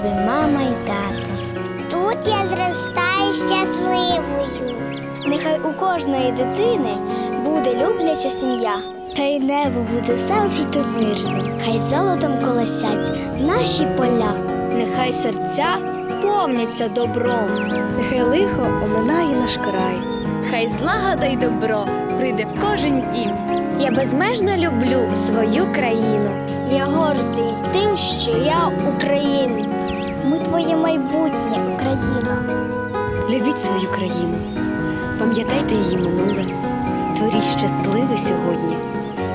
свято. Тут я зростаю щасливою. Нехай у кожної дитини буде любляча сім'я. Хай небо буде завжди мирним, хай золотом колосять наші поля. Нехай серця повняться добром. Нехай лихо оминає наш край. Хай злагода й добро прийде в кожен дім. Я безмежно люблю свою країну. Я гордий тим, що я українець. Твоє майбутнє, Україна. Любіть свою країну, пам'ятайте її минуле, творіть щасливе сьогодні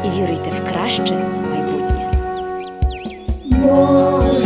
і віруйте в краще майбутнє. Боже,